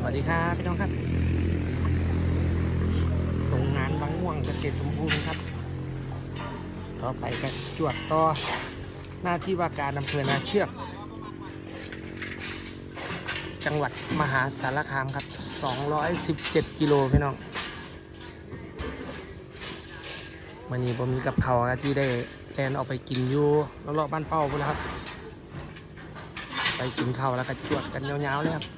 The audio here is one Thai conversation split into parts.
สวัสดีครับพี่น้องครับ ส่งงานบางม่วงเกษตรสมบูรณ์ครับ ต่อไปกันจวดต่อหน้าที่ว่าการอำเภอนาเชือก จังหวัดมหาสารคามครับ 217 กิโลพี่น้องวันนี้ผมมีกับเขาที่ได้แลนออกไปกินอยู่รอบๆบ้านเป้าพุ่นนะครับ ไปกินข้าวแล้วก็จวดกันยาวๆเลยครับ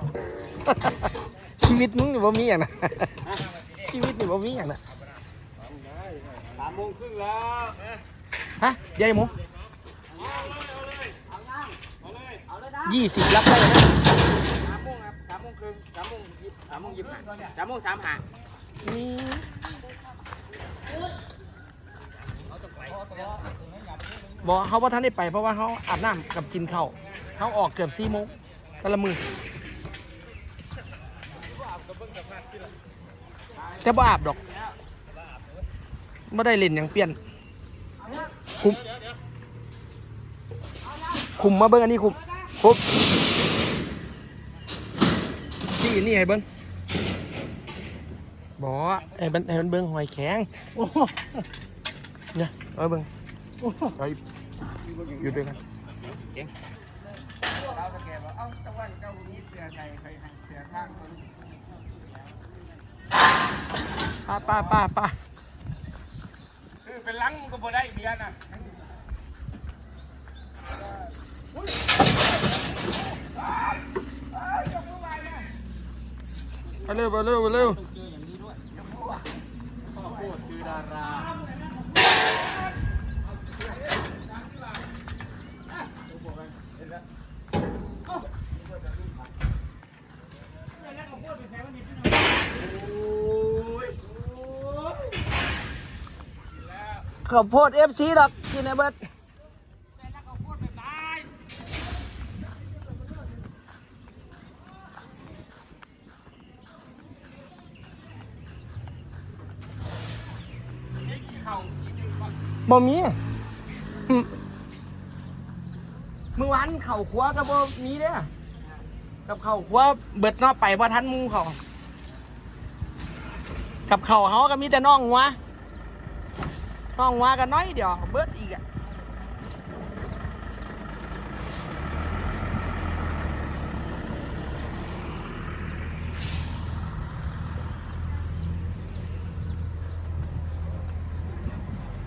ชีวิตมึงนี่บ่มีอย่างนะชีวิตนี่บ่มีอย่างนะสามโมงครึ่งแล้วฮะยายหมูยี่สิบรับได้นะสามโมงครับสามโมงครึ่งสามโมงยิบสามโมงยิบสามโมงสามหานี่บอกเขาว่าท่านได้ไปเพราะว่าเขาอาบน้ำกับกินข้าวเขาออกเกือบสี่โมงแต่ละมือ แต่บ่อาบดอกไม่ได้เล่นอย่างเปลี่ยน คุม คุมมาเบิ้งอันนี้คุมคุมที่นี่ให้เบิ้งบอกว่าให้มันให้มันเบิ้งหอยแข็งเนี่ยเอาเบิ้งเอาอยู่ด้วยกันเราตะแกบอกเอ้าตะวันเจ้ามีเสือใส่ใครเสือสร้างคน ป้าป้าป้าป้าคือเป็นลังก็บ่ได้เบียร์นะไปเร็วไปเร็วไปเร็วพ่อโคตรจือดาราโอ้ย ขอบโพดเอฟซีดอกอยู่ในเบิดแต่แล้วก็โคตรตายบ่มีหึเมื่อวานเข่าขวากับบ่มีเด้อกับเข่าขวาเบิดนอกไปว่าทันมูเขากับเข่าเขาก็มีแต่น่องหัว น้องว่ากันน้อยเดี๋ยวเบิดอีกอะ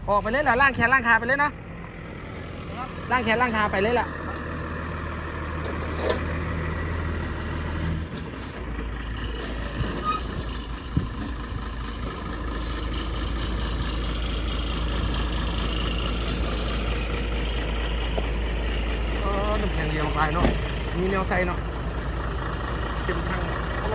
ออกไปเลยเหรอล่างแขนล่างขาไปเลยนะล่างแขนล่างขาไปเลยล่ะ เออน้ำแข็งเดียวไปเนาะ มีแนวใส่เนาะเต็มทั้งโอ้โห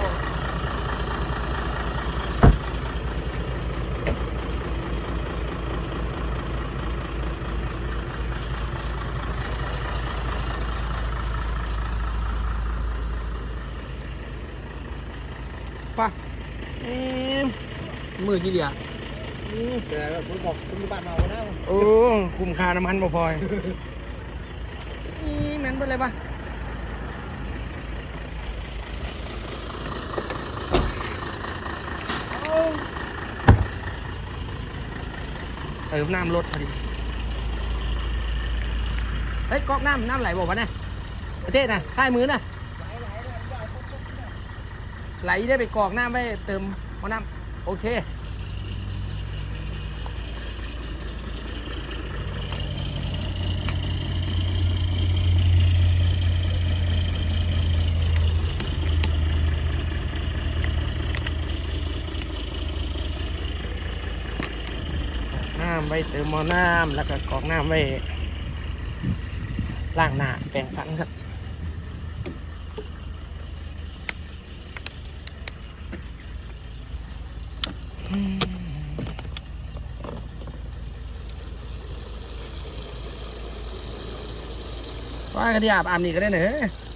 ไป่ะนี่มือที่เดียวเดี๋ยวคุณบอกคุณมีบ้านเมาแล้วโอ้ คุ้มค่าน้ำมันบ่พอย นี่แม่นเบ่เลยปะ เติมน้ำรถพอดี เฮ้ยก๊อกน้ำน้ำไหลบอกวะเนี่ยประเทศน่ะซ้ายมือน่ะไหลได้ไปกรอกน้ำไว้เติมเอาน้ำโอเคำไว้เติมหม้อน้ำแล้วก็กรอกน้ำไว้ล้างหน้าแปรงฟันครับว่ากันที่อาบอาบนี่ก็ได้เนอะ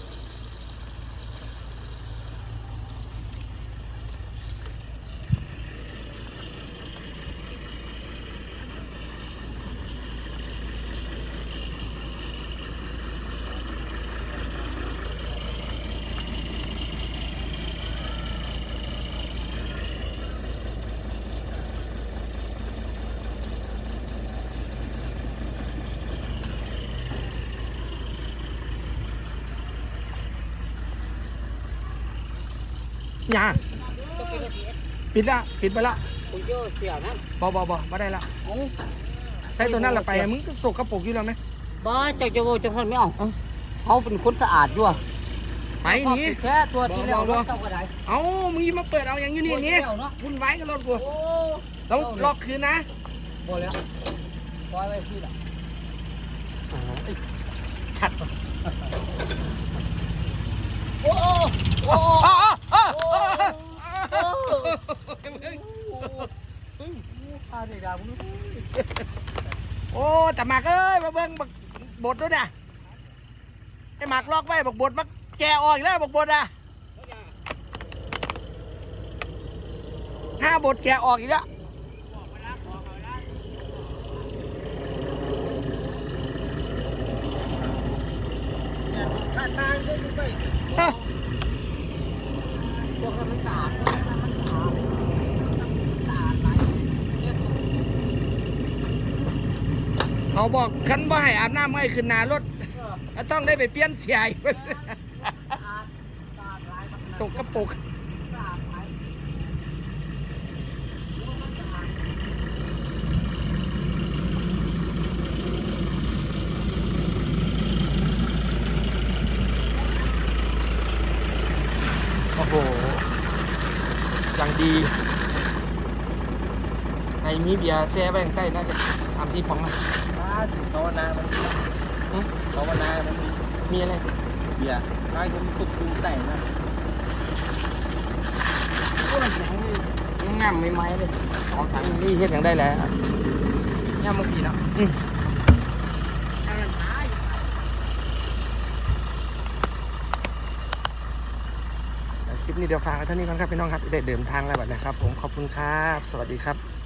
ยาปิดละปิดไปละคุณโยเสียนะบอบอบอบ่ได้ละโอ้ใช้ตัวนั้นละไปมึงก็สกกระปุกอยู่แล้วไหมบ้าเจ้าจะโวจังคนไม่เอาเขาเป็นคนสะอาดด้วยไปหนีแค่ตัวที่แล้วบ่บ่บ่เจ้าก็ได้เอามึงอยิมาเปิดเอาอย่างอยู่นี่นี่เนาะวุ่นวายกับรถกูโอ้ต้องล็อกคืนนะบ่แล้วปล่อยไว้ที่ละอ๋อไอ้ชัดโอ้โอ้ โอ้อ๋ออ๋อโอ้อ๋อข้าเด็กดาวมึงโอ้แต่หมากเอ้ยมาเบิ่งบักบดด้วยนะไอ้หมากล็อกไว้บักบดมักแจออกอีกแล้วบักบดอะห้าบทแจออกอีกแล้วข้าทางได้ไปเอ้าตัวมันสะ เขาบอกคันบ่ให้อาบน้ำให้ขึ้นหนารถแล้วต้องได้ไปเปลี่ยนเสียอีกสะอาดสะอาดหลายตกกระปุก สะอาดหลาย โอ้โหอย่างดี ในมีเบียร์แซ่แบงใต้น่าจะสามสี่ปองนะภาวนามันภาวนามันมีอะไรเบียร์ร้านผมสุกดูแต่นะพวกมันแข็งเลยงามไม่ไหมเลยของถังนี่เฮ็ดอย่างได้แหล้วงามมึงสีเนาะคลิปนี้เดี๋ยวฝากไว้เท่านี้ก่อนครับพี่น้องครับได้เดินทางแล้วบัดนะครับ ผมขอบคุณครับ สวัสดีครับ